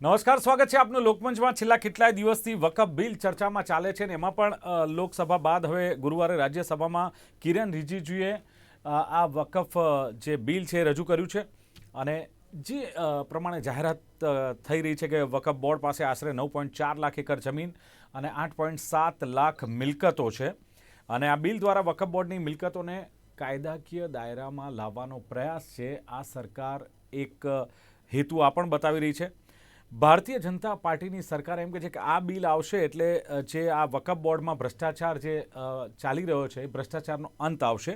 નમસ્કાર, સ્વાગત છે આપનું લોકમંચમાં. છેલ્લા કેટલાય દિવસથી વકફ બિલ ચર્ચામાં ચાલે છે ને એમાં પણ લોકસભા બાદ હવે ગુરુવારે રાજ્યસભામાં કિરણ રિજિજુએ આ વકફ જે બિલ છે રજૂ કર્યું છે. અને જે પ્રમાણે જાહેરાત થઈ રહી છે કે વકફ બોર્ડ પાસે આશરે નવ પોઈન્ટ ચાર લાખ એકર જમીન અને આઠ પોઈન્ટ સાત લાખ મિલકતો છે. અને આ બિલ દ્વારા વકફ બોર્ડની મિલકતોને કાયદાકીય દાયરામાં લાવવાનો પ્રયાસ છે. આ સરકાર એક હેતુ આ પણ બતાવી રહી છે. ભારતીય જનતા પાર્ટીની સરકાર એમ કે છે કે આ બિલ આવશે એટલે જે આ વકફ બોર્ડમાં ભ્રષ્ટાચાર જે ચાલી રહ્યો છે, એ ભ્રષ્ટાચારનો અંત આવશે.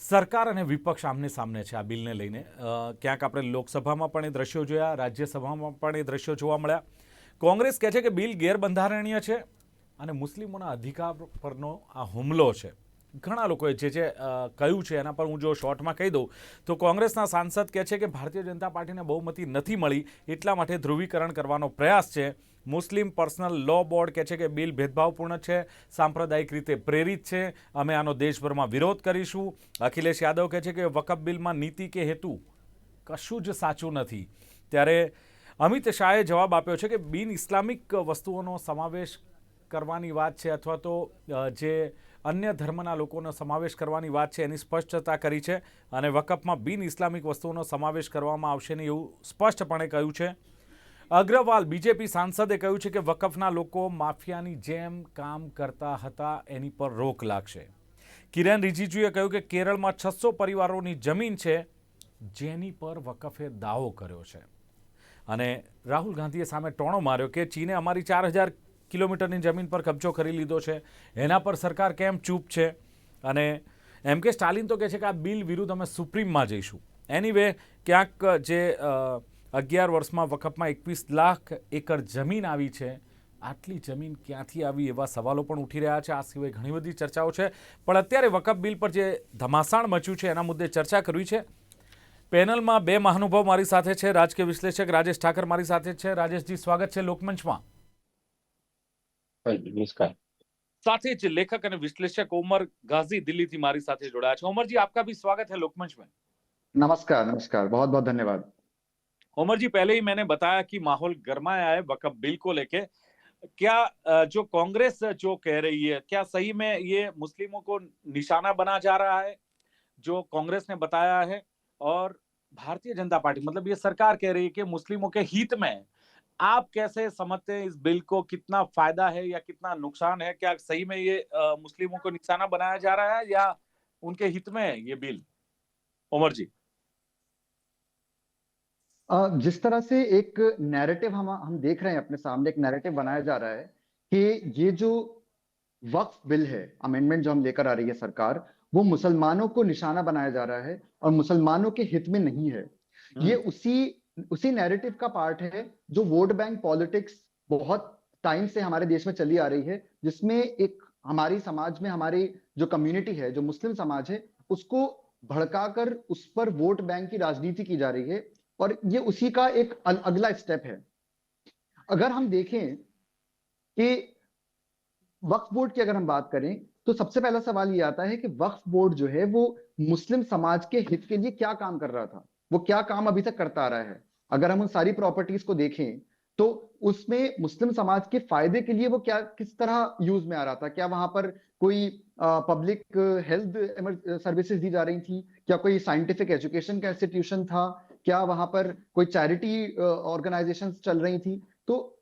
સરકાર અને વિપક્ષ આમને સામને છે આ બિલને લઈને. ક્યાંક આપણે લોકસભામાં પણ એ દ્રશ્યો જોયા, રાજ્યસભામાં પણ એ દ્રશ્યો જોવા મળ્યા. કોંગ્રેસ કહે છે કે બિલ ગેરબંધારણીય છે અને મુસ્લિમોના અધિકાર પરનો આ હુમલો છે. ઘણા લોકોએ જે જે કહ્યું છે એના પર હું જો શોર્ટમાં કહી દઉં, તો કોંગ્રેસના સાંસદ કહે છે કે ભારતીય જનતા પાર્ટીને બહુમતી નથી મળી, એટલા માટે ધ્રુવીકરણ કરવાનો પ્રયાસ છે. મુસ્લિમ પર્સનલ લો બોર્ડ કહે છે કે બિલ ભેદભાવપૂર્ણ છે, સાંપ્રદાયિક રીતે પ્રેરિત છે, અમે આનો દેશભરમાં વિરોધ કરીશું. અખિલેશ યાદવ કહે છે કે વકફ બિલમાં નીતિ કે હેતુ કશું જ સાચું નથી. ત્યારે અમિત શાહે જવાબ આપ્યો છે કે બિન ઇસ્લામિક વસ્તુઓનો સમાવેશ કરવાની વાત છે અથવા તો જે અન્ય ધર્મના લોકોનો સમાવેશ કરવાની વાત છે એની સ્પષ્ટતા કરી છે અને વકફમાં બિન ઇસ્લામિક વસ્તુઓનો સમાવેશ કરવામાં આવશે નહીં એવું સ્પષ્ટપણે કહ્યું છે. અગ્રવાલ બીજેપી સાંસદે કહ્યું છે કે વકફના લોકો માફિયાની જેમ કામ કરતા હતા એની પર રોક લાગશે. કિરણ રિજિજુએ કહ્યું કે કેરળમાં છસો પરિવારોની જમીન છે જેની પર વકફે દાવો કર્યો છે. અને રાહુલ ગાંધીએ સામે ટોણો માર્યો કે ચીને અમારી ચાર હજાર કિલોમીટરની જમીન પર કબજો કરી લીધો છે. એના પર સરકાર કેમ ચૂપ છે? અને એમ કે સ્ટાલિન તો કહે છે કે આ બિલ વિરુદ્ધ અમે સુપ્રીમમાં જઈશું. એનીવે ક્યાંક જે અગિયાર વર્ષમાં વકફમાં એકવીસ લાખ એકર જમીન આવી છે, આટલી જમીન ક્યાંથી આવી એવા સવાલો પણ ઉઠી રહ્યા છે. આ સિવાય ઘણી બધી ચર્ચાઓ છે. પણ અત્યારે વકફ બિલ પર જે ધમાસાણ મચ્યું છે, એના મુદ્દે ચર્ચા કરવી છે. પેનલમાં બે મહાનુભાવ મારી સાથે છે. રાજકીય વિશ્લેષક રાજેશ ઠાકર મારી સાથે છે. રાજેશજી, સ્વાગત છે લોકમંચમાં. નમસ્કાર સાથે જ લેખક અને વિશ્લેષક उमर गाजी दिल्ली थी मारी साथ जोड़ा है उमर जी आपका भी स्वागत है लोकमंच में नमस्कार नमस्कार बहुत बहुत धन्यवाद उमर जी पहले ही मैंने बताया कि माहौल गरमाया है वकफ बिल को लेके क्या अ, जो कांग्रेस जो कह रही है क्या सही में ये मुस्लिमों को निशाना बना जा रहा है जो कांग्रेस ने बताया है और भारतीय जनता पार्टी मतलब ये सरकार कह रही है कि मुस्लिमों के हित में है। आप कैसे समझते हैं इस बिल को? कितना फ़ायदा है या कितना नुकसान है? क्या सही में ये मुस्लिमों को निशाना बनाया जा रहा है या उनके हित में है ये बिल? उमर जी। जिस तरह से एक नैरेटिव हम हम देख रहे हैं अपने सामने एक नैरेटिव बनाया जा रहा है कि ये जो वक्फ बिल है अमेंडमेंट जो हम लेकर आ रही है सरकार वो मुसलमानों को निशाना बनाया जा रहा है और मुसलमानों के हित में नहीं है। ये उसी उसी नैरेटिव का पार्ट है जो वोट बैंक पॉलिटिक्स बहुत टाइम से हमारे देश में चली आ रही है, जिसमें एक हमारी समाज में हमारी जो कम्युनिटी है, जो मुस्लिम समाज है, उसको भड़काकर उस पर वोट बैंक की राजनीति की जा रही है और ये उसी का एक अगला स्टेप है। अगर हम देखें कि वक्फ बोर्ड की अगर हम बात करें तो सबसे पहला सवाल ये आता है कि वक्फ बोर्ड जो है वो मुस्लिम समाज के हित के लिए क्या काम कर रहा था? वो क्या काम अभी तक करता आ रहा है? अगर हम उन सारी प्रॉपर्टीज़ को देखें तो उसमें मुस्लिम समाज के फ़ायदे के लिए वो क्या, किस तरह यूज़ में आ रहा था? क्या वहाँ पर कोई पब्लिक हेल्थ सर्विसेज़ दी जा रही थी? क्या कोई साइंटिफिक एजुकेशन का इंस्टीट्यूशन था? क्या वहाँ पर कोई चैरिटी ऑर्गेनाइजेशन चल रही थी? तो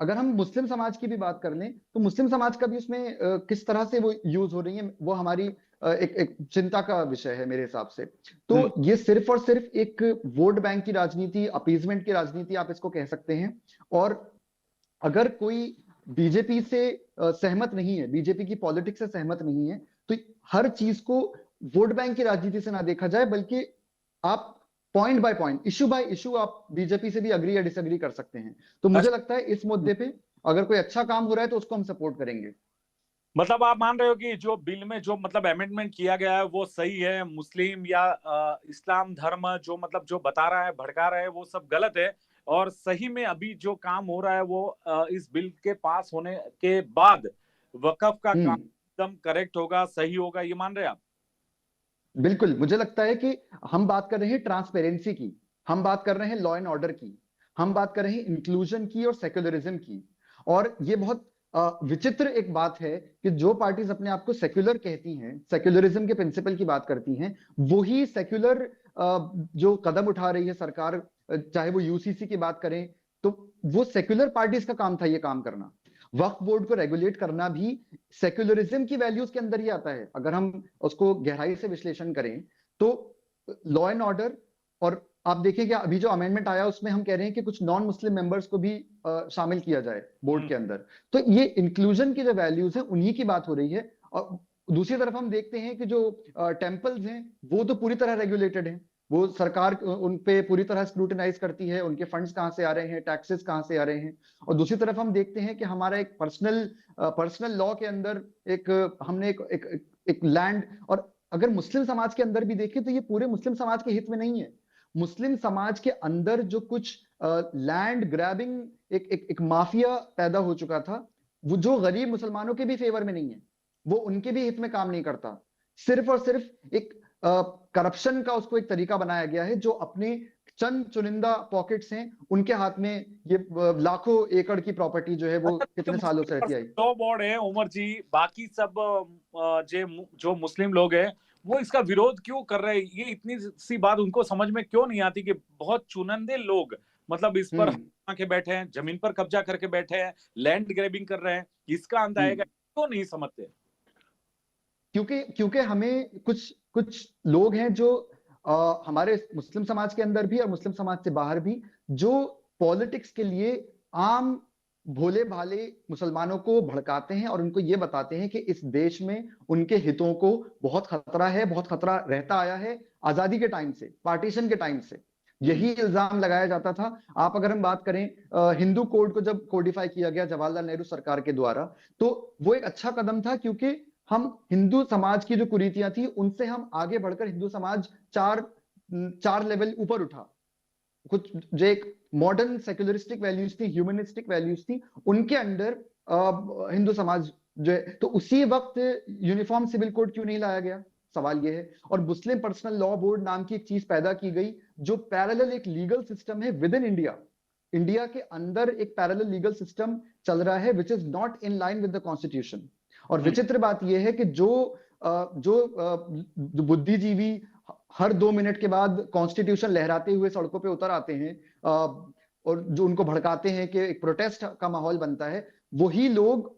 अगर हम मुस्लिम समाज की भी बात कर लें तो मुस्लिम समाज का भी उसमें किस तरह से वो यूज़ हो रही है, वो हमारी एक, एक चिंता का विषय है मेरे हिसाब से। तो ये सिर्फ़ और सिर्फ़ एक वोट बैंक की राजनीति अपीजमेंट की राजनीति आप इसको कह सकते हैं। और अगर कोई बीजेपी से सहमत नहीं है बीजेपी की पॉलिटिक्स से सहमत नहीं है तो हर चीज़ को वोट बैंक की राजनीति से ना देखा जाए बल्कि आप point by point issue by issue आप बीजेपी से भी अग्री या डिसएग्री कर सकते हैं। तो मुझे लगता है इस मुद्दे पे अगर कोई अच्छा काम हो रहा है तो उसको हम सपोर्ट करेंगे। मतलब आप मान रहे हो कि जो बिल में जो मतलब अमेंडमेंट किया गया है वो सही है मुस्लिम या इस्लाम धर्म जो मतलब जो बता रहा है भड़का रहा है वो सब गलत है। और सही में अभी जो काम हो रहा है वो इस बिल के पास होने के बाद वकफ का हम्म। काम एकदम करेक्ट होगा सही होगा ये मान रहे हैं आप? बिल्कुल मुझे लगता है कि हम बात कर रहे हैं ट्रांसपेरेंसी की हम बात कर रहे हैं लॉ एंड ऑर्डर की हम बात कर रहे हैं इंक्लूजन की और सेक्युलरिज्म की। और ये बहुत विचित्र एक बात है कि जो पार्टीज़ अपने आप को सेक्युलर कहती हैं सेक्युलरिज्म के प्रिंसिपल की बात करती हैं, वही सेक्युलर जो कदम उठा रही है सरकार चाहे वो यूसीसी की बात करें तो वो सेक्युलर पार्टीज़ का काम था ये काम करना। वक्फ बोर्ड को रेगुलेट करना भी सेक्युलरिज्म की वैल्यूज़ के अंदर ही आता है। अगर हम उसको गहराई से विश्लेषण करें तो लॉ एंड ऑर्डर और आप देखें कि अभी जो अमेंडमेंट आया उसमें हम कह रहे हैं कि कुछ नॉन मुस्लिम मेंबर्स को भी अ, शामिल किया जाए बोर्ड के अंदर। तो ये इंक्लूजन की जो वैल्यूज़ है उन्हीं की बात हो रही है। और दूसरी तरफ़ हम देखते हैं कि जो टेम्पल्स हैं वो तो पूरी तरह रेगुलेटेड हैं। वो सरकार उन पे पूरी तरह स्क्रूटिनाइज करती है उनके फंड्स कहाँ से आ रहे हैं टैक्सेस कहाँ से आ रहे हैं। और दूसरी तरफ़ हम देखते हैं कि हमारा एक पर्सनल पर्सनल लॉ के अंदर एक हमने एक एक, एक, एक लैंड और अगर मुस्लिम समाज के अंदर भी देखें तो ये पूरे मुस्लिम समाज के हित में नहीं है। मुस्लिम समाज के अंदर जो कुछ लैंड ग्रैबिंग एक, एक एक माफिया पैदा हो चुका था वो जो गरीब मुसलमानों के भी फेवर में नहीं है वो उनके भी हित में काम नहीं करता। सिर्फ़ और सिर्फ़ एक करप्शन का उसको एक तरीका बनाया गया है जो अपने चंद चुनिंदा पॉकेट्स हैं उनके हाथ में ये लाखों एकड़ की प्रॉपर्टी जो है वो कितने सालों से रहती आई। लॉ बोर्ड है उमर जी बाकी सब जे जो मुस्लिम लोग हैं वो इसका विरोध क्यों कर रहे हैं ये इतनी सी बात उनको समझ में क्यों नहीं आती कि बहुत चुनिंदे लोग मतलब इस पर हम्म। के बैठे हैं ज़मीन पर कब्जा करके बैठे हैं लैंड ग्रैबिंग कर रहे हैं इसका अंत हम्म। आएगा क्यों नहीं समझते क्योंकि क्योंकि हमें कुछ कुछ लोग हैं जो अ, हमारे मुस्लिम समाज के अंदर भी और मुस्लिम समाज से बाहर भी जो पॉलिटिक्स के लिए आम भोले भाले मुसलमानों को भड़काते हैं और उनको ये बताते हैं कि इस देश में उनके हितों को बहुत खतरा है, बहुत खतरा रहता आया है आज़ादी के टाइम से पार्टीशन के टाइम से। यही इल्ज़ाम लगाया जाता था। आप अगर हम बात करें हिंदू कोड को जब कोडिफाई किया गया जवाहरलाल नेहरू सरकार के द्वारा तो वो एक अच्छा कदम था क्योंकि हम हिंदू समाज की जो कुरीतियाँ थी, उनसे हम आगे बढ़कर हिंदू समाज चार चार लेवल ऊपर उठा। कुछ जो एक मॉडर्न सेक्युलरिस्टिक वैल्यूज़ थी ह्यूमनिस्टिक वैल्यूज़ थी उनके अंडर हिंदू समाज जो है तो उसी वक्त यूनिफॉर्म सिविल कोड क्यों नहीं लाया गया? सवाल ये है। और मुस्लिम पर्सनल लॉ बोर्ड नाम की एक चीज़ पैदा की गई जो पैरेलल एक लीगल सिस्टम है विद इन इंडिया इंडिया के अंदर एक पैरेलल लीगल सिस्टम चल रहा है which is not in line with the constitution और हम्म। विचित्र बात यह है कि जो जो जो बुद्धिजीवी हर दो मिनट के बाद कॉन्स्टिट्यूशन लहराते हुए सड़कों पे उतर आते हैं और जो उनको भड़काते हैं कि एक प्रोटेस्ट का माहौल बनता है, वही लोग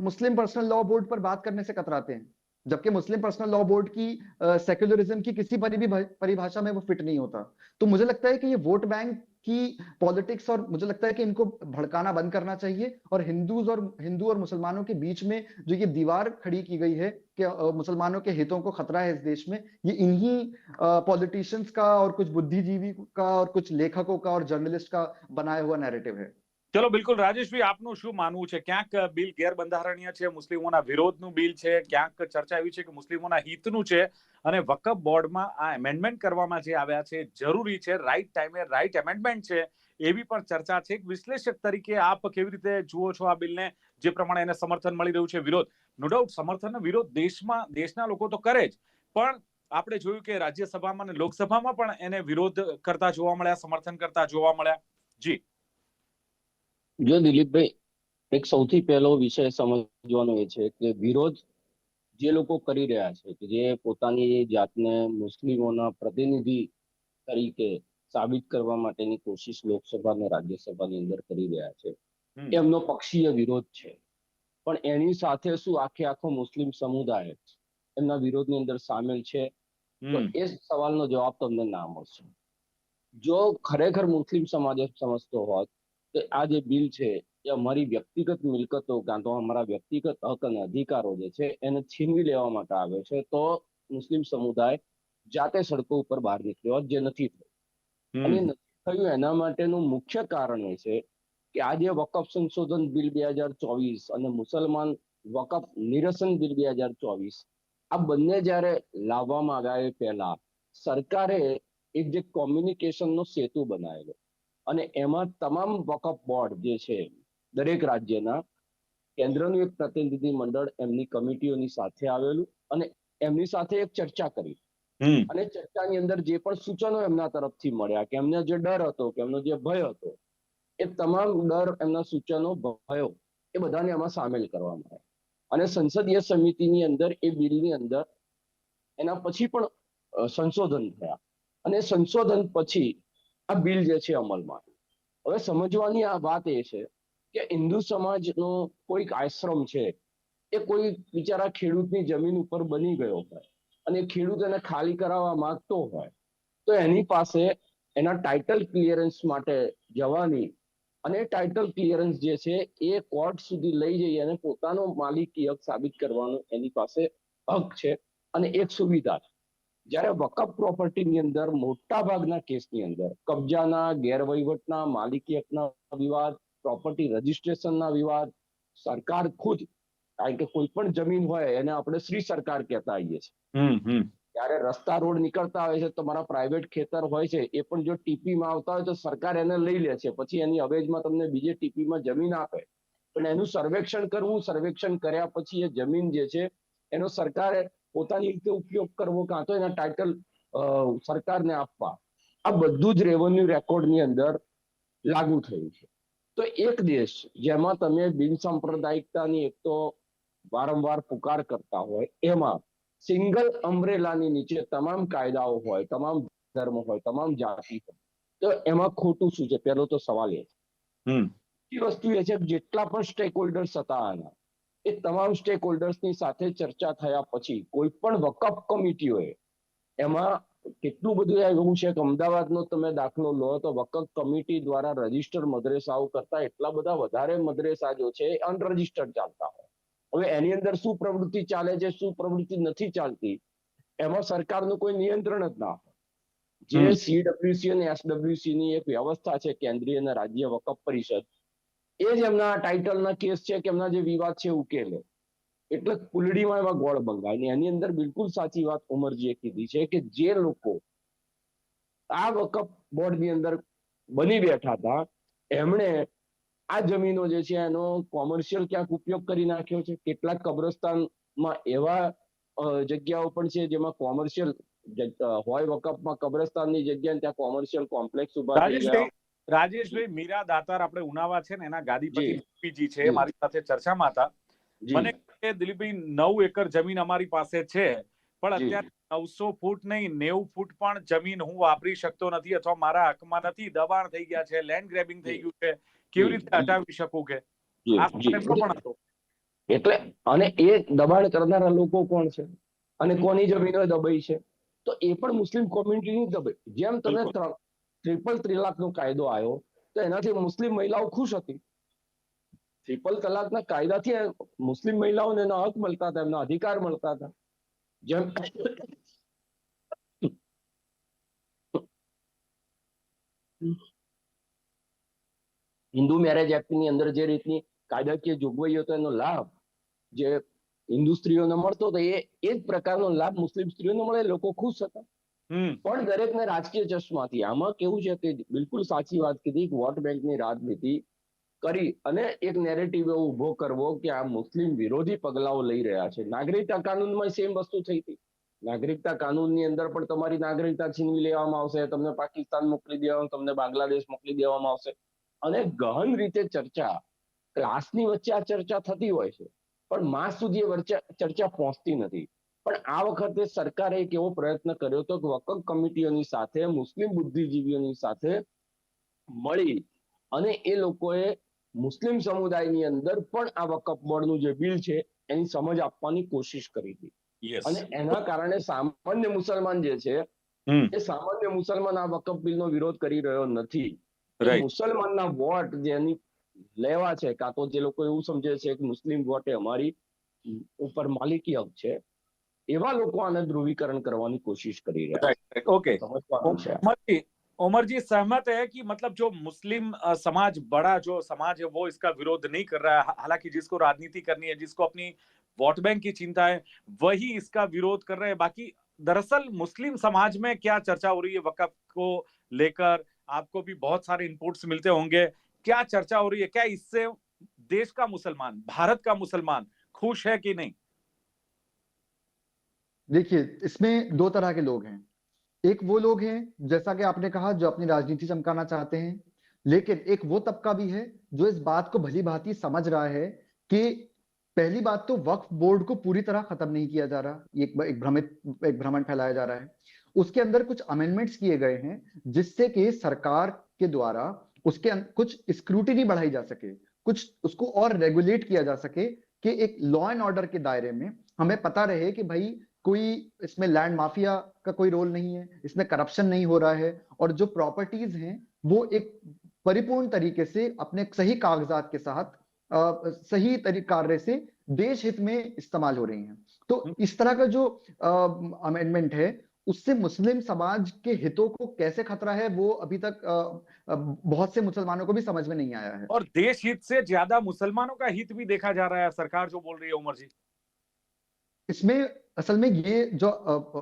मुस्लिम पर्सनल लॉ बोर्ड पर बात करने से कतराते हैं। जबकि मुस्लिम पर्सनल लॉ बोर्ड की सेक्युलरिज्म की किसी परि भी परिभाषा में वो फिट नहीं होता। तो मुझे लगता है कि ये वोट बैंक की पॉलिटिक्स और मुझे लगता है कि इनको भड़काना बंद करना चाहिए और हिंदूज और हिंदू और मुसलमानों के बीच में जो ये दीवार खड़ी की गई है कि मुसलमानों के हितों को खतरा है इस देश में, ये इन्हीं पॉलिटिशियंस का और कुछ बुद्धिजीवी का और कुछ लेखकों का और जर्नलिस्ट का बनाया हुआ नैरेटिव है। ચલો, બિલકુલ. રાજેશભાઈ આપનું શું માનવું છે? ક્યાંક બિલ ગેરબંધારણીય છે? મુસ્લિમોના વિરોધનું બિલ છે? ક્યાંક ચર્ચા એવી છે કે મુસ્લિમોના હિતનું છે? અને વકફ બોર્ડમાં આ એમેન્ડમેન્ટ કરવામાં જે આવ્યા છે, જરૂરી છે? રાઈટ ટાઈમે રાઈટ એમેન્ડમેન્ટ છે? એવી પણ ચર્ચા છે. વિશ્લેષક તરીકે આપ કેવી રીતે જુઓ છો આ બિલને? જે પ્રમાણે એને સમર્થન મળી રહ્યું છે, વિરોધ. નો ડાઉટ સમર્થન વિરોધ દેશમાં, દેશના લોકો તો કરે જ. પણ આપણે જોયું કે રાજ્યસભામાં અને લોકસભામાં પણ એને વિરોધ કરતા જોવા મળ્યા, સમર્થન કરતા જોવા મળ્યા. જી. જો દિલીપભાઈ એક સૌથી પહેલો વિષય સમજવાનો એ છે કે વિરોધ જે લોકો કરી રહ્યા છે કે જે પોતાની જાતને મુસ્લિમોના પ્રતિનિધિ તરીકે સાબિત કરવા માટેની કોશિશ લોકસભા અને રાજ્યસભાની અંદર કરી રહ્યા છે. એમનો પક્ષીય વિરોધ છે. પણ એની સાથે શું આખે આખો મુસ્લિમ સમુદાય એમના વિરોધની અંદર સામેલ છે? તો એ સવાલનો જવાબ તમને ના મળશે. જો ખરેખર મુસ્લિમ સમાજ સમજતો હોત કે આ જે બિલ છે એ અમારી વ્યક્તિગત મિલકતો કાં તો અમારા વ્યક્તિગત હક અને અધિકારો જે છે એને છીનવી લેવા માટે આવે છે તો મુસ્લિમ સમુદાય જાતે સડકો ઉપર બહાર નીકળ્યો જે નથી થયું. અને નથી થયું એના માટેનું મુખ્ય કારણ એ છે કે આ જે વકફ સંશોધન બિલ બે હજાર ચોવીસ અને મુસલમાન વકફ નિરસન બિલ બે હજાર ચોવીસ આ બંને જ્યારે લાવવામાં આવ્યા એ પહેલા સરકારે એક જે કોમ્યુનિકેશનનો સેતુ બનાવેલો. અને એમાં તમામ વકફ બોર્ડ જે છે દરેક રાજ્યના કેન્દ્રનું એક પ્રતિનિધિ મંડળ એમની કમિટીઓની સાથે આવેલું અને એમની સાથે એક ચર્ચા કરી. અને ચર્ચાની અંદર જે પણ સૂચનો એમના તરફથી મળ્યા કે એમને જે ડર હતો કે એમનો જે ભય હતો એ તમામ ડર એમના સૂચનો ભયો એ બધાને એમાં સામેલ કરવામાં આવ્યા. અને સંસદીય સમિતિની અંદર એ બિલની અંદર એના પછી પણ સંશોધન થયા. અને સંશોધન પછી આ બિલ જે છે અમલમાં. હવે સમજવાની આ વાત એ છે કે હિન્દુ સમાજનો કોઈક આશ્રમ છે, એ કોઈ બિચારા ખેડૂતની જમીન ઉપર બની ગયો હોય અને ખેડૂત એને ખાલી કરાવવા માંગતો હોય, તો એની પાસે એના ટાઇટલ ક્લિયરન્સ માટે જવાની અને ટાઇટલ ક્લિયરન્સ જે છે એ કોર્ટ સુધી લઈ જઈ અને પોતાનો માલિકી હક સાબિત કરવાનો એની પાસે હક છે અને એક સુવિધા છે. જ્યારે વકફ પ્રોપર્ટીની અંદર મોટા ભાગના કેસની અંદર કબજાના ગેરવહીવટના માલિકી હકના વિવાદ પ્રોપર્ટી રજિસ્ટ્રેશનના વિવાદ સરકાર ખુદ કારણ કે કોઈ પણ જમીન હોય એને આપણે શ્રી સરકાર કહેતા આવીએ છીએ. ત્યારે રસ્તા રોડ નીકળતા હોય છે તમારા પ્રાઇવેટ ખેતર હોય છે એ પણ જો ટીપીમાં આવતા હોય તો સરકાર એને લઈ લે છે પછી એની અવેજમાં તમને બીજે ટીપીમાં જમીન આપે. પણ એનું સર્વેક્ષણ કરવું સર્વેક્ષણ કર્યા પછી એ જમીન જે છે એનો સરકારે પોતાની રીતે ઉપયોગ કરવો કાં તો એના ટાઇટલ સરકારને આપવા. આ બધું જ રેવન્યુ રેકોર્ડની અંદર લાગુ થયું છે. તો એક દેશ જેમાં તમે બિનસાંપ્રદાયિકતાની એક તો વારંવાર પુકાર કરતા હોય એમાં સિંગલ અમ્બ્રેલાની નીચે તમામ કાયદાઓ હોય તમામ ધર્મ હોય તમામ જાતિ હોય તો એમાં ખોટું શું છે? પહેલો તો સવાલ એ છે. વસ્તુ એ છે કે જેટલા પણ સ્ટેક હોલ્ડર્સ હતા આના એ તમામ સ્ટેક હોલ્ડર્સની સાથે ચર્ચા થયા પછી કોઈ પણ વકફ કમિટીઓએ એમાં કેટલું બધું એવું છે કે અમદાવાદનો તમે દાખલો લો તો વકફ કમિટી દ્વારા રજિસ્ટર મદ્રેસાઓ કરતા એટલા બધા વધારે મદ્રેસા જો છે એ અનરજિસ્ટર્ડ ચાલતા હોય. હવે એની અંદર શું પ્રવૃત્તિ ચાલે છે શું પ્રવૃત્તિ નથી ચાલતી એમાં સરકારનું કોઈ નિયંત્રણ જ ના હોય. જે સીડબ્લ્યુસી અને એસડબ્લ્યુસી ની એક વ્યવસ્થા છે કેન્દ્રીય અને રાજ્ય વકફ પરિષદ એ જ એમના ટાઇટલના કેસ છે કે એમના જે વિવાદ છે ઉકેલે. એટલે કુલડીમાં એવા ગોળ બંગાય ને એની અંદર બિલકુલ સાચી વાત ઉમરજીએ કીધી છે કે જે લોકો આ વકફ બોર્ડની અંદર બની બેઠા હતા એમણે આ જમીનો જે છે એનો કોમર્શિયલ ક્યાંક ઉપયોગ કરી નાખ્યો છે? કેટલાક કબ્રસ્તાનમાં એવા જગ્યાઓ પણ છે જેમાં કોમર્શિયલ હોય વકફમાં કબ્રસ્તાનની જગ્યા ને ત્યાં કોમર્શિયલ કોમ્પ્લેક્સ ઊભા થઈ ગયા રાજેશભાઈ મીરા દાતાર આપણે ઉનાવા છે ને એના ગાદીપતિ પીજી છે મારી સાથે ચર્ચામાં હતા. મને કે દિલીપભાઈ નવ એકર જમીન અમારી પાસે છે પણ અત્યારે નવસો ફૂટ નહીં નેવું ફૂટ પણ જમીન હું વાપરી શકતો નથી અથવા મારા હકમાં નથી. દબાણ થઈ ગયા છે લેન્ડ ગ્રેબિંગ થઈ ગયું છે. કેવી રીતે હટાવી શકું કે? પણ હતો? એટલે અને એ દબાણ કરનારા લોકો કોણ છે? અને કોની જમીનો દબાઈ છે? તો એ પણ મુસ્લિમ કોમ્યુનિટીની દબાઈ. જેમ તમે. ટ્રિપલ ત્રિલાકનો કાયદો આવ્યો તો એનાથી મુસ્લિમ મહિલાઓ ખુશ હતી ટ્રિપલ તલાકના કાયદાથી એ મુસ્લિમ મહિલાઓને એના હક મળતા હતા એમના અધિકાર મળતા હતા જેમ હિન્દુ મેરેજ એક્ટની અંદર જે રીતની કાયદાકીય જોગવાઈઓ હતો એનો લાભ જે હિન્દુ સ્ત્રીઓને મળતો હતો એ એ જ પ્રકારનો લાભ મુસ્લિમ સ્ત્રીઓને મળે લોકો ખુશ હતા હમ પણ દરેકને રાજકીય ચશ્માથી. આમાં કેવું છે કે બિલકુલ સાચી વાત કીધી વોટ બેંકની રાજનીતિ કરી અને એક નેરેટિવ એવો ઊભો કરવો કે આ મુસ્લિમ વિરોધી પગલાઓ લઈ રહ્યા છે. નાગરિકતા કાનૂનમાં સેમ વસ્તુ થઈ હતી. નાગરિકતા કાનૂનની અંદર પણ તમારી નાગરિકતા છીનવી લેવામાં આવશે, તમને પાકિસ્તાન મોકલી દેવામાં, તમને બાંગ્લાદેશ મોકલી દેવામાં આવશે. અને ગહન રીતે ચર્ચા ક્લાસની વચ્ચે આ ચર્ચા થતી હોય છે. પણ માસ સુધી ચર્ચા પહોંચતી નથી. પણ આ વખતે સરકારે એક એવો પ્રયત્ન કર્યો હતો કે વકફ કમિટીઓની સાથે મુસ્લિમ બુદ્ધિજીવીઓની સાથે મળી અને એ લોકોએ મુસ્લિમ સમુદાયની અંદર પણ આ વકફ બોર્ડનું જે બિલ છે એની સમજ આપવાની કોશિશ કરી હતી. અને એના કારણે સામાન્ય મુસલમાન જે છે એ સામાન્ય મુસલમાન આ વકફ બિલનો વિરોધ કરી રહ્યો નથી. મુસલમાનના વોટ જેની લેવા છે કાં તો જે લોકો એવું સમજે છે કે મુસ્લિમ વોટ એ અમારી ઉપર માલિકી હક છે એવા લોકો આને ધ્રુવીકરણ કરવાની कोशिश કરી રહ્યા છે ओके સમજવાનું છે उमर जी उमर जी सहमत है कि मतलब जो मुस्लिम अ, समाज बड़ा जो समाज है वो इसका विरोध नहीं कर रहा है हा- हालांकि जिसको राजनीति करनी है जिसको अपनी वोट बैंक की चिंता है वही इसका विरोध कर रहे हैं बाकी दरअसल मुस्लिम समाज में क्या चर्चा हो रही है वकफ को लेकर आपको भी बहुत सारे इनपुट्स मिलते होंगे क्या चर्चा हो रही है क्या इससे देश का मुसलमान भारत का मुसलमान खुश है कि नहीं देखिए इसमें दो तरह के लोग हैं। एक वो लोग हैं जैसा कि आपने कहा जो अपनी राजनीति चमकाना चाहते हैं लेकिन एक वो तबका भी है जो इस बात को भली भांति समझ रहा है कि पहली बात तो वक्फ बोर्ड को पूरी तरह खत्म नहीं किया जा रहा ये एक, एक भ्रमित एक भ्रमण फैलाया जा रहा है। उसके अंदर कुछ अमेंडमेंट्स किए गए हैं जिससे कि सरकार के द्वारा उसके अं- कुछ स्क्रूटिनी बढ़ाई जा सके कुछ उसको और रेगुलेट किया जा सके कि एक लॉ एंड ऑर्डर के दायरे में हमें पता रहे कि भाई कोई इसमें लैंड माफिया का कोई रोल नहीं है इसमें करप्शन नहीं हो रहा है और जो प्रॉपर्टीज़ हैं वो एक परिपूर्ण तरीके से अपने सही कागजात के साथ अ, सही कार्य से देश हित में इस्तेमाल हो रही हैं। तो इस तरह का जो अमेंडमेंट है उससे मुस्लिम समाज के हितों को कैसे खतरा है वो अभी तक अ, बहुत से मुसलमानों को भी समझ में नहीं आया है। और देश हित से ज़्यादा मुसलमानों का हित भी देखा जा रहा है सरकार जो बोल रही है उमर जी। इसमें असल में ये जो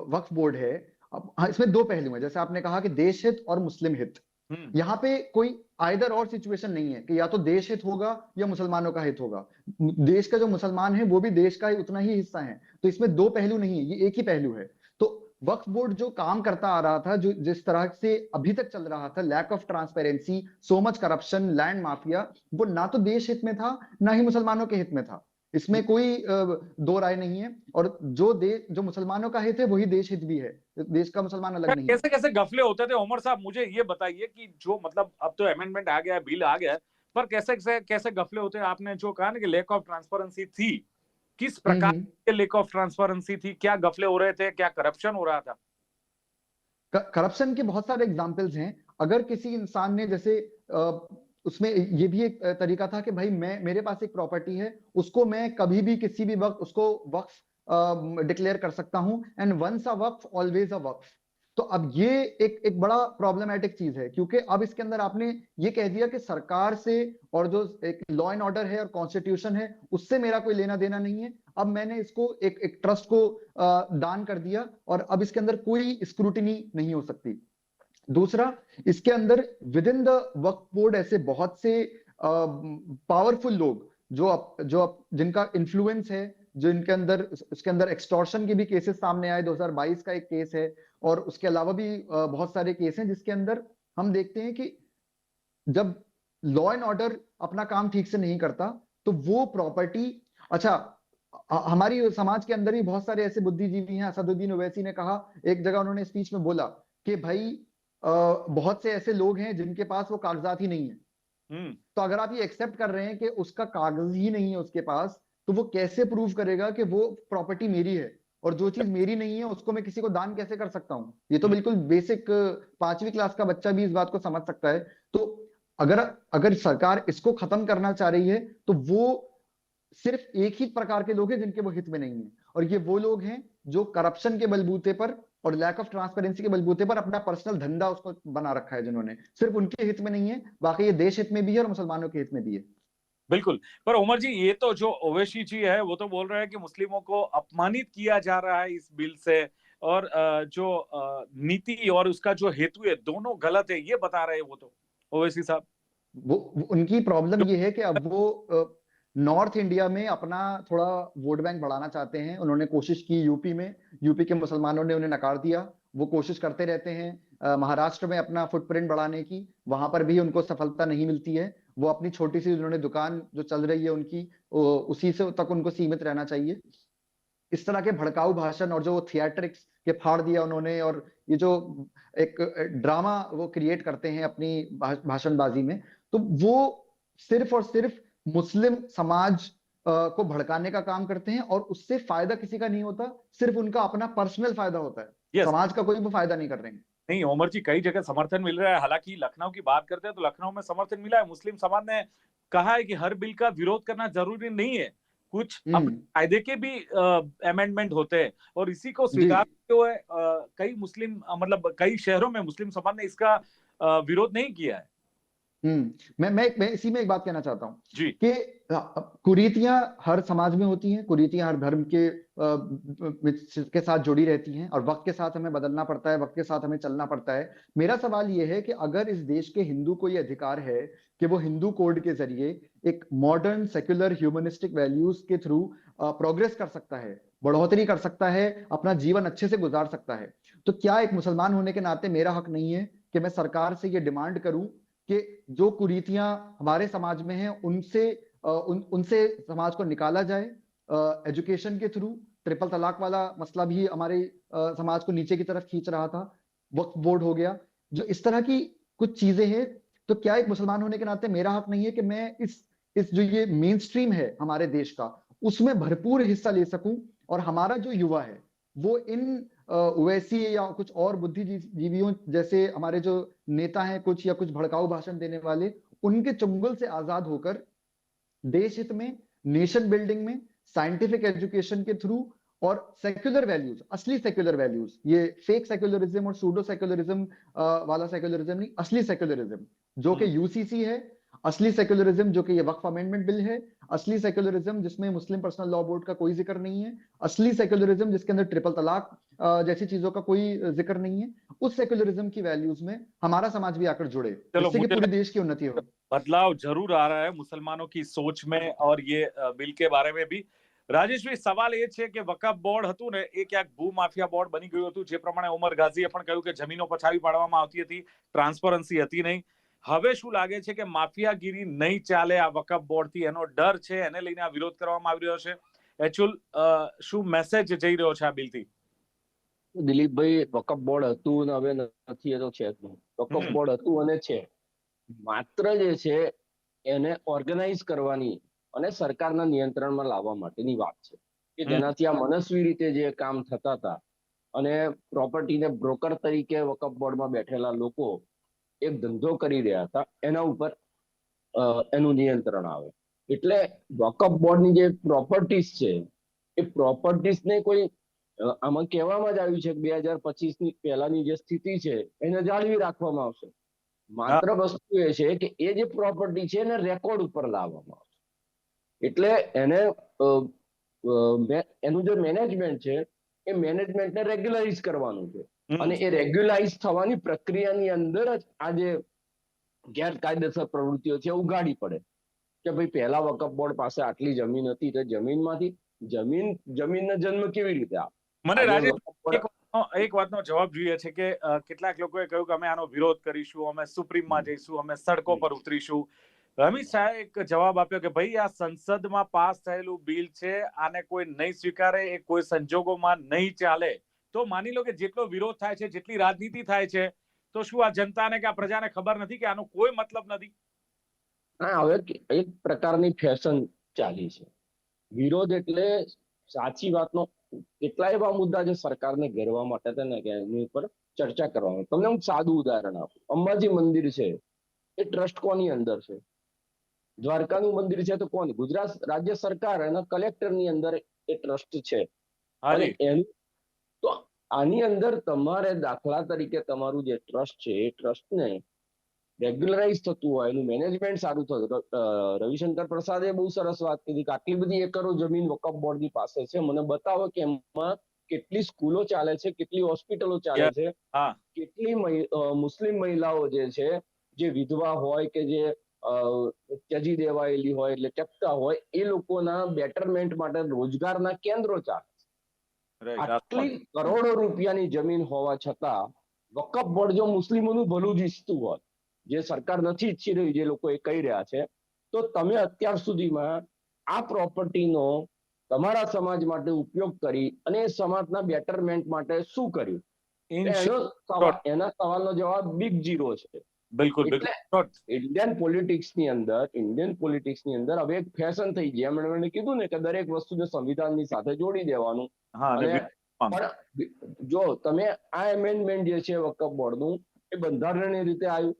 वक्फ बोर्ड है हाँ, इसमें दो पहलू हैं। जैसे आपने कहा कि देश हित और मुस्लिम हित। हम्म, यहाँ पे कोई आइदर और सिचुएशन नहीं है कि या तो देश हित होगा या मुसलमानों का हित होगा। देश का जो मुसलमान है वो भी देश का ही उतना ही हिस्सा है। तो इसमें दो पहलू नहीं है ये एक ही पहलू है। तो वक्फ बोर्ड जो काम करता आ रहा था जो जिस तरह से अभी तक चल रहा था lack of transparency so much corruption land mafia वो ना तो देश हित में था ना ही मुसलमानों के हित में था। इसमें कोई दो राय नहीं है। और जो देश जो मुसलमानों का हित है वही देश हित भी है। देश का मुसलमान अलग नहीं कैसे कैसे गफले होते थे? उमर साहब मुझे ये बताइए कि जो मतलब अब तो अमेंडमेंट आ गया है बिल आ गया है पर कैसे कैसे कैसे गफले होते हैं? आपने जो कहा ना कि लेक ऑफ़ ट्रांसपेरेंसी थी किस प्रकार हम्म, के लेक ऑफ़ ट्रांसपेरेंसी थी? क्या गफले हो रहे थे? क्या करप्शन हो रहा था? करप्शन के बहुत सारे एग्जाम्पल्स हैं। अगर किसी इंसान ने जैसे उसमें ये भी एक तरीका था कि भाई मैं, मेरे पास एक प्रॉपर्टी है, उसको मैं कभी भी किसी भी वक्त, उसको वक्फ डिक्लेयर कर सकता हूँ and once a waqf always a waqf. तो अब ये एक एक बड़ा प्रॉब्लमेटिक चीज़ है, क्योंकि अब इसके अंदर आपने ये कह दिया कि सरकार से और जो एक लॉ एंड ऑर्डर है और कॉन्स्टिट्यूशन है, उससे मेरा कोई लेना देना नहीं है। अब मैंने इसको एक एक ट्रस्ट को दान कर दिया और अब इसके अंदर कोई स्क्रूटिनी नहीं हो सकती। दूसरा इसके अंदर within the waqf board ऐसे बहुत से पावरफुल लोग जो अप, जो अप, जिनका इन्फ्लुएंस है जो इनके अंदर इसके अंदर एक्सटॉर्शन के भी केसेस सामने आए 2022 का एक केस है और उसके अलावा भी बहुत सारे केस हैं जिसके अंदर हम देखते हैं कि जब लॉ एंड ऑर्डर अपना काम ठीक से नहीं करता तो वो प्रॉपर्टी अच्छा हमारी समाज के अंदर ही बहुत सारे ऐसे बुद्धिजीवी हैं असदुद्दीन ओवैसी ने कहा एक जगह उन्होंने स्पीच में बोला कि भाई बहुत से ऐसे लोग हैं जिनके पास वो कागजात ही नहीं है। हम्म। तो अगर आप ये एक्सेप्ट कर रहे हैं कि उसका कागज़ ही नहीं है उसके पास तो वो कैसे प्रूव करेगा कि वो प्रॉपर्टी मेरी है? और जो चीज़ मेरी नहीं है उसको मैं किसी को दान कैसे कर सकता हूँ? ये तो बिल्कुल बेसिक पांचवी क्लास का बच्चा भी इस बात को समझ सकता है। तो अगर अगर सरकार इसको खत्म करना चाह रही है तो वो सिर्फ़ एक ही प्रकार के लोग हैं जिनके वो हित में नहीं है। और ये वो लोग हैं जो करप्शन के बलबूते पर और लैक ऑफ़ ट्रांसपेरेंसी के बलबूते पर अपना पर्सनल धंधा उसको बना रखा है जिन्होंने। सिर्फ़ उनके हित में नहीं है बाकी ये देश हित में भी है और मुसलमानों के हित में भी है। बिल्कुल। पर उमर जी ये तो जो ओवैसी जी है वो तो बोल रहे हैं कि मुस्लिमों को अपमानित किया जा रहा है इस बिल से और जो नीति और उसका जो हेतु है दोनों गलत है ये बता रहे हैं वो तो ओवैसी साहब। वो, वो उनकी प्रॉब्लम ये है कि अब वो नॉर्थ इंडिया में अपना थोड़ा वोट बैंक बढ़ाना चाहते हैं। उन्होंने कोशिश की यूपी में। यूपी के मुसलमानों ने उन्हें नकार दिया। वो कोशिश करते रहते हैं महाराष्ट्र में अपना फुटप्रिंट बढ़ाने की। वहाँ पर भी उनको सफलता नहीं मिलती है। वो अपनी छोटी सी उन्होंने दुकान जो चल रही है उनकी उसी से तक उनको सीमित रहना चाहिए। इस तरह के भड़काऊ भाषण और जो थिएट्रिक्स के फाड़ दिया उन्होंने और ये जो एक ड्रामा वो क्रिएट करते हैं अपनी भाषणबाजी में तो वो सिर्फ़ और सिर्फ़ मुस्लिम समाज को भड़काने का काम करते हैं और उससे फ़ायदा किसी का नहीं होता सिर्फ़ उनका अपना पर्सनल फ़ायदा होता है। Yes. समाज का कोई भी फ़ायदा नहीं कर रहे हैं। नहीं उमर जी कई जगह समर्थन मिल रहा है। हालाँकि लखनऊ की बात करते हैं तो लखनऊ में समर्थन मिला है। मुस्लिम समाज ने कहा है कि हर बिल का विरोध करना ज़रूरी नहीं है। कुछ हम्म। कायदे के भी अमेंडमेंट होते हैं और इसी को स्वीकार हुए कई मुस्लिम मतलब कई शहरों में मुस्लिम समाज ने इसका विरोध नहीं किया है। हम्म मैं मैं मैं इसी में एक बात कहना चाहता हूँ जी। कि कुरीतियाँ हर समाज में होती हैं कुरीतियाँ हर धर्म के अ, के साथ जुड़ी रहती हैं और वक्त के साथ हमें बदलना पड़ता है वक्त के साथ हमें चलना पड़ता है। मेरा सवाल ये है कि अगर इस देश के हिंदू को ये अधिकार है कि वो हिंदू कोड के ज़रिए एक मॉडर्न सेक्युलर ह्यूमनिस्टिक वैल्यूज़ के थ्रू प्रोग्रेस कर सकता है बढ़ोतरी कर सकता है अपना जीवन अच्छे से गुजार सकता है तो क्या एक मुसलमान होने के नाते मेरा हक नहीं है कि मैं सरकार से ये डिमांड करूँ कि जो कुरीतियाँ हमारे समाज में हैं, उनसे उन, उनसे समाज को निकाला जाए एजुकेशन के थ्रू ट्रिपल तलाक वाला मसला भी हमारे समाज को नीचे की तरफ़ खींच रहा था, वक्त बोर्ड हो गया। जो इस तरह की कुछ चीज़ें हैं तो क्या एक मुसलमान होने के नाते मेरा हक हाँ नहीं है कि मैं इस इस जो ये मेन स्ट्रीम है हमारे देश का, उसमें भरपूर हिस्सा ले सकूँ और हमारा जो युवा है, वो इन ओवैसी या कुछ और बुद्धिजीवियों जैसे हमारे जो नेता हैं कुछ या कुछ भड़काऊ भाषण देने वाले उनके चुंगल से आज़ाद होकर देश हित में नेशन बिल्डिंग में साइंटिफिक एजुकेशन के थ्रू और सेक्युलर वैल्यूज़ असली सेक्युलर वैल्यूज़ ये फेक सेक्युलरिज्म और सूडो सेक्युलरिज्म वाला सेक्युलरिज्म नहीं असली सेक्युलरिज्म जो कि यूसीसी है असली सेक्युलरिज्म जो कि ये वक्फ अमेंडमेंट बिल है असली सेक्युलरिज्म जिसमें मुस्लिम पर्सनल लॉ बोर्ड का कोई जिक्र नहीं है असली सेक्युलरिज्म जिसके अंदर ट्रिपल तलाक अ, जैसी चीजों का कोई जिक्र नहीं है उस सेक्युलरिज्म की वैल्यूज में हमारा समाज भी आकर जुड़े चलो, जिससे कि मुझे पूरे देश की उन्नति हो बदलाव जरूर आ रहा है मुसलमानों की सोच में और ये અ, બિલ કે બારે में भी રાજેશભાઈ સવાલ એ છે કે વકફ બોર્ડ હતું ને એ ક્યાંક ભૂમાફિયા બોર્ડ બની ગયું હતું જે પ્રમાણે ઉમર ગાઝીએ પણ કહ્યું કે જમીનો પછાવી પાડવામાં આવતી હતી ટ્રાન્સપરન્સી હતી નહીં હવે શું લાગે છે કે માફિયાગીરી નહીં ચાલે આ વકફ બોર્ડથી? એનો ડર છે એને લઈને આ વિરોધ કરવામાં આવી રહ્યો છે. એકચ્યુઅલ શું મેસેજ જઈ રહ્યો છે આ બિલથી? દિલીપભાઈ વકફ બોર્ડ હતું ને હવે નથી એ તો છે વકફ બોર્ડ હતું અને છે. માત્ર જે છે એને ઓર્ગેનાઇઝ કરવાની અને સરકારના નિયંત્રણમાં લાવવા માટેની વાત છે. કે. જેનાથી આ મનસ્વી રીતે જે કામ થતા હતા અને પ્રોપર્ટીને બ્રોકર તરીકે વકફ બોર્ડમાં બેઠેલા લોકો એક ધંધો કરી રહ્યા હતા એના ઉપર એનું નિયંત્રણ આવે. એટલે વકફ બોર્ડની જે પ્રોપર્ટીઝ છે એ પ્રોપર્ટીઝને કોઈ આમાં કહેવામાં જ આવ્યું છે કે બે હજાર પચીસની પહેલાની જે સ્થિતિ છે એને જાળવી રાખવામાં આવશે. માત્ર વસ્તુ એ છે કે એ જે પ્રોપર્ટી છે એને રેકોર્ડ ઉપર લાવવામાં આવશે. એટલે એને એનું જે મેનેજમેન્ટ છે એ મેનેજમેન્ટને રેગ્યુલરાઇઝ કરવાનું છે. અને એ રેગ્યુલાઇઝ થવાની પ્રક્રિયાની અંદર જ આ જે ગેરકાયદેસર પ્રવૃત્તિઓ છે ઉગાડી પડે. કે ભાઈ પહેલા વકફ બોર્ડ પાસે આટલી જમીન હતી તો જમીનમાંથી જમીન જમીનનો જન્મ કેવી રીતે આપ મને રાજેશ એક વાતનો- જવાબ જોઈએ છે કે કેટલાક લોકોએ કહ્યું કે અમે આનો વિરોધ કરીશું અમે સુપ્રીમમાં જઈશું અમે સડકો પર ઉતરીશું. અમિત શાહે એક જવાબ આપ્યો કે ભાઈ આ સંસદમાં પાસ થયેલું બિલ છે આને કોઈ નહીં સ્વીકારે એ કોઈ સંજોગોમાં નહીં ચાલે. તો માની લો કે જેટલો વિરોધ થાય છે જેટલી રાજનીતિ થાય છે તો શું આ જનતાને કે આ પ્રજાને ખબર નથી કે આનો કોઈ મતલબ નથી? હા હવે એક પ્રકારની ફેશન ચાલી છે. વિરોધ એટલે સાચી વાતનો કેટલા એવા મુદ્દા છે સરકારને ઘેરવા માટે છે ને કે એની ઉપર ચર્ચા કરવાનું. તમને હું સાદું ઉદાહરણ આપું. અંબાજી મંદિર છે એ ટ્રસ્ટ કોની અંદર છે? દ્વારકાનું મંદિર છે તો કોની? ગુજરાત રાજ્ય સરકાર અને કલેક્ટરની અંદર એ ટ્રસ્ટ છે. અને એનું આની અંદર તમારે દાખલા તરીકે તમારું જે ટ્રસ્ટ છે એ ટ્રસ્ટને રેગ્યુલરાઇઝ થતું હોય એનું મેનેજમેન્ટ સારું થતું રવિશંકર પ્રસાદે બહુ સરસ વાત કીધી કે આટલી બધી એકરો જમીન વકફ બોર્ડની પાસે છે મને બતાવો કે એમાં કેટલી સ્કૂલો ચાલે છે કેટલી હોસ્પિટલો ચાલે છે હા. કેટલી મુસ્લિમ મહિલાઓ જે છે જે વિધવા હોય કે જે ત્યજી દેવાયેલી હોય એટલે ટકતા હોય એ લોકોના બેટરમેન્ટ માટે રોજગારના કેન્દ્રો ચાલે. આટલી કરોડો રૂપિયાની જમીન હોવા છતાં વકફ બોર્ડ જો મુસ્લિમોનું ભલું જ ઈચ્છતું હોત જે સરકાર નથી ઈચ્છી રહી જે લોકો એ કહી રહ્યા છે તો તમે અત્યાર સુધીમાં આ પ્રોપર્ટીનો તમારા સમાજ માટે ઉપયોગ કરી અને સમાજના બેટરમેન્ટ માટે શું કર્યું? એના સવાલનો જવાબ બિગ જીરો છે. બિલકુલ બિલકુલ. ઇન્ડિયન પોલિટિક્સની અંદર ઇન્ડિયન પોલિટિક્સની અંદર હવે એક ફેશન થઈ ગઈ. એમણે મને કીધું ને કે દરેક વસ્તુને સંવિધાનની સાથે જોડી દેવાનું. પણ જો તમે આ એમેન્ડમેન્ટ જે છે વકફ બોર્ડનું એ બંધારણીય રીતે આવ્યું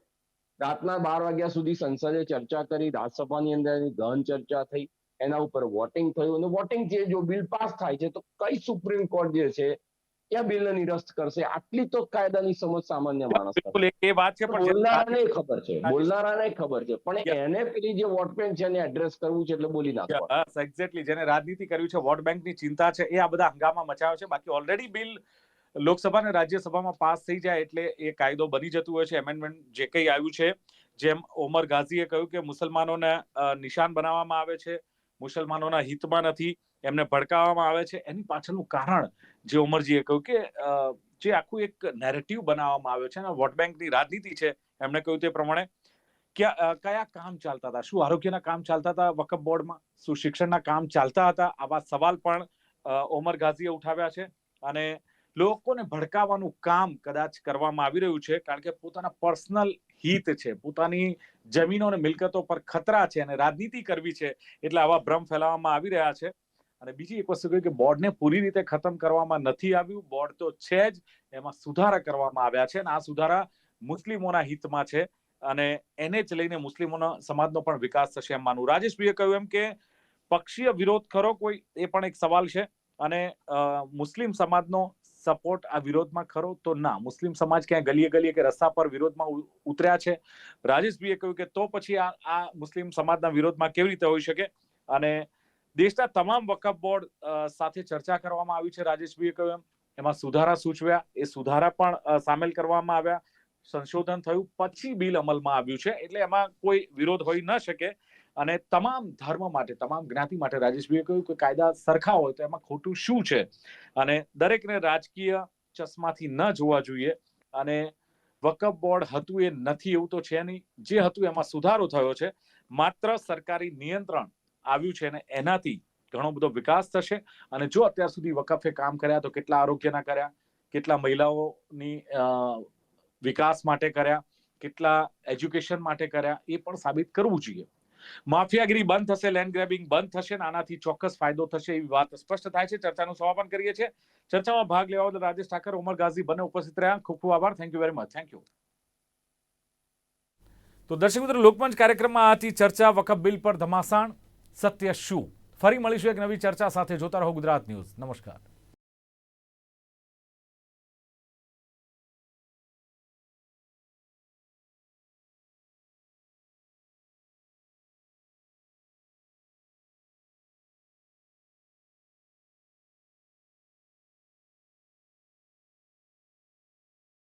રાતના બાર વાગ્યા સુધી સંસદે ચર્ચા કરી રાજ્યસભાની અંદર ગહન ચર્ચા થઈ એના ઉપર વોટિંગ થયું. અને વોટિંગ જે જો બિલ પાસ થાય છે તો કઈ સુપ્રીમ કોર્ટ જે છે એ બિલને નિરસ્ત કરશે? આટલી તો કાયદાની સમજ સામાન્ય માણસ એ- વાત છે પણ બોલનારાને ખબર છે. બોલનારાને ખબર છે. પણ એને પેલી જે વોટ બેંક છે એને એડ્રેસ કરવું છે એટલે બોલી નાખવા એક્ઝેક્ટલી જેને રાજનીતિ કરવી છે વોટ બેંકની ચિંતા છે એ આ બધા હંગામા મચાવે છે. બાકી ઓલરેડી બિલ લોકસભા અને રાજ્યસભામાં પાસ થઈ જાય એટલે એ કાયદો બની જતું હોય છે. એમેન્ડમેન્ટ જે કંઈ આવ્યું છે જેમ ઓમર ગાઝીએ કહ્યું કે મુસલમાનોને નિશાન બનાવવામાં આવે છે. મુસલમાનોના હિતમાં નથી. એમને ભડકાવવામાં આવે છે. એની પાછળનું કારણ જે ઉમરજીએ કહ્યું કે જે આખું એક નેરેટિવ બનાવવામાં આવ્યો છે અને વોટ બેંકની રાજનીતિ છે, એમણે કહ્યું તે પ્રમાણે, ક્યાં કામ ચાલતા હતા? શું આરોગ્યના કામ ચાલતા હતા વકફ બોર્ડમાં? શું શિક્ષણના કામ ચાલતા હતા? આવા સવાલ પણ ઓમર ગાઝીએ ઉઠાવ્યા છે અને લોકોને ભડકાવવાનું કામ કદાચ કરવામાં આવી રહ્યું છે કારણ કે પોતાના પર્સનલ હિત છે, પોતાની જમીનો અને મિલકતો પર ખતરા છે અને રાજનીતિ કરવી છે એટલે આવા ભ્રમ ફેલાવવામાં આવી રહ્યા છે. અને બીજી એક વસ્તુ કહ્યું કે બોર્ડને પૂરી રીતે ખતમ કરવામાં નથી આવ્યું. બોર્ડ તો છે જ, એમાં સુધારા કરવામાં આવ્યા છે અને આ સુધારા મુસ્લિમોના હિતમાં છે અને એને જ લઈને મુસ્લિમોના સમાજનો પણ વિકાસ થશે એમ માનવું. રાજેશભાઈએ કહ્યું એમ કે પક્ષીય વિરોધ ખરો કોઈ, એ પણ એક સવાલ છે. અને મુસ્લિમ સમાજનો સપોર્ટ આ વિરોધમાં ખરો તો ના. મુસ્લિમ સમાજ ક્યાં ગલીએ ગલીએ કે રસ્તા પર વિરોધમાં ઉતર્યા છે. રાજેશભાઈએ કહ્યું કે તો પછી આ આ મુસ્લિમ સમાજના વિરોધમાં કેવી રીતે હોઈ શકે? અને દેશના તમામ વકફ બોર્ડ સાથે ચર્ચા કરવામાં આવી છે. રાજેશભાઈએ કહ્યું એમ, એમાં સુધારા સૂચવ્યા. એ સુધારા પણ સામેલ કરવામાં આવ્યા. સંશોધન થયું. પછી બિલ અમલમાં આવ્યું છે. એટલે એમાં કોઈ વિરોધ હોઈ ન શકે. અને તમામ ધર્મ માટે, તમામ જ્ઞાતિ માટે રાજેશભાઈએ કહ્યું કે કાયદા સરખા હોય તો એમાં ખોટું શું છે? અને દરેકને રાજકીય ચશ્માથી ન જોવા જોઈએ. અને વકફ બોર્ડ હતું એ નથી એવું તો છે નહીં. જે હતું એમાં સુધારો થયો છે. માત્ર સરકારી નિયંત્રણ આવ્યું છે અને એનાથી ઘણો બધો વિકાસ થશે. અને જો અત્યાર સુધી વકફે કામ કર્યા તો કેટલા આરોગ્યના કર્યા, કેટલા મહિલાઓની વિકાસ માટે કર્યા, કેટલા એજ્યુકેશન માટે કર્યા, એ પણ સાબિત કરવું જોઈએ. માફિયાગીરી બંધ થશે, લેન્ડ ગ્રેબિંગ બંધ થશે આનાથી ચોક્કસ ફાયદો થશે એવી વાત સ્પષ્ટ થાય છે. ચર્ચાનું સમાપન કરીએ છીએ. ચર્ચામાં ભાગ લેવા બદલ રાજેશ ઠાકર, ઉમર ગાઝી બંને ઉપસ્થિત રહ્યા. ખૂબ ખૂબ આભાર. Thank you very much thank you તો દર્શક મિત્રો, લોકમંચ કાર્યક્રમમાં આથી ચર્ચા, વકફ બિલ પર ધમાસાણ સત્ય શું ફરી મળીશું એક નવી ચર્ચા સાથે જોતા રહો ગુજરાત ન્યૂઝ નમસ્કાર